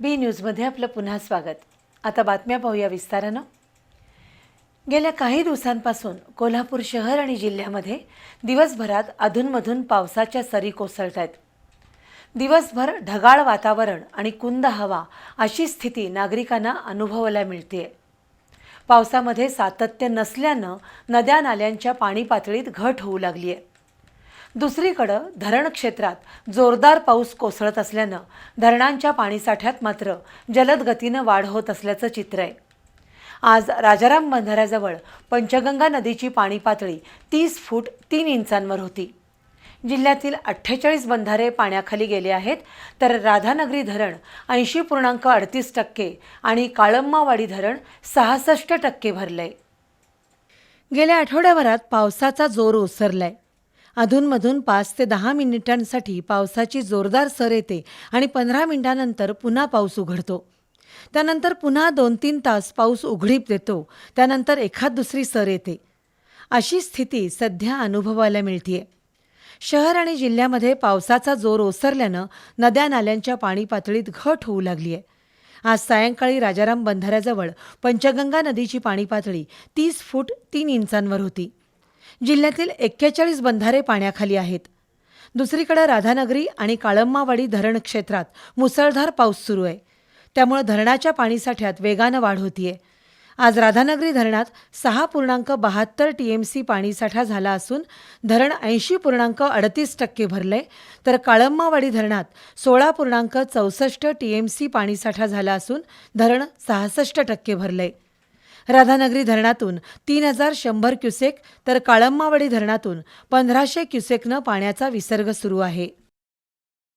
बी न्यूजमध्ये आपलं पुन्हा स्वागत. आता बातम्या पाहूया विस्तारानं. गेल्या काही दिवसांपासून कोल्हापूर शहर आणि जिल्ह्यामध्ये दिवसभरात अधूनमधून पावसाच्या सरी कोसळत आहेत दिवसभर ढगाळ वातावरण आणि कुंद हवा अशी स्थिती नागरिकांना अनुभवायला मिळते पावसामध्ये सातत्य नसल्यानं नद्या नाल्यांच्या पाणी पातळीत घट होऊ लागली आहे दुसरीकडं धरण क्षेत्रात जोरदार पाऊस कोसळत असल्यानं धरणांच्या पाणीसाठ्यात मात्र जलद गतीनं वाढ होत असल्याचं चित्र आहे. आज राजाराम बंधाऱ्याजवळ पंचगंगा नदीची पाणी पातळी तीस फूट तीन इंचांवर होती. जिल्ह्यातील अठ्ठेचाळीस बंधारे पाण्याखाली गेले आहेत तर राधानगरी धरण ऐंशी पूर्णांक अडतीस टक्के आणि काळम्मावाडी धरण सहासष्ट टक्के भरलंय. गेल्या आठवड्याभरात पावसाचा जोर ओसरलाय. अधूनमधून पाच ते दहा मिनिटांसाठी पावसाची जोरदार सर येते आणि पंधरा मिनिटांनंतर पुन्हा पाऊस उघडतो. त्यानंतर पुन्हा दोन तीन तास पाऊस उघडीप देतो. त्यानंतर एखाद दुसरी सर येते. अशी स्थिती सध्या अनुभवायला मिळतीये. शहर आणि जिल्ह्यामध्ये पावसाचा जोर ओसरल्यानं नद्या नाल्यांच्या पाणी पातळीत घट होऊ लागली आहे आज सायंकाळी राजाराम बंधाऱ्याजवळ पंचगंगा नदीची पाणी पातळी तीस फूट तीन इंचांवर होती. जिल्ह्यातील एक्केचाळीस बंधारे पाण्याखाली आहेत. दुसरीकडे राधानगरी आणि काळम्मावाडी धरण क्षेत्रात मुसळधार पाऊस सुरू आहे. त्यामुळे धरणाच्या पाणीसाठ्यात वेगानं वाढ होतीये. आज राधानगरी धरणात सहा पूर्णांक बहात्तर टी एम सी पाणीसाठा झाला असून धरण ऐंशी पूर्णांक अडतीस टक्के भरलंय. तर काळम्मावाडी धरणात सोळा पूर्णांक चौसष्ट टी एम सी पाणीसाठा झाला असून धरण सहासष्ट टक्के भरलंय. राधानगरी धरणातून तीन हजार शंभर क्युसेक तर काळम्मावाडी धरणातून पंधराशे क्युसेकनं पाण्याचा विसर्ग सुरू आहे.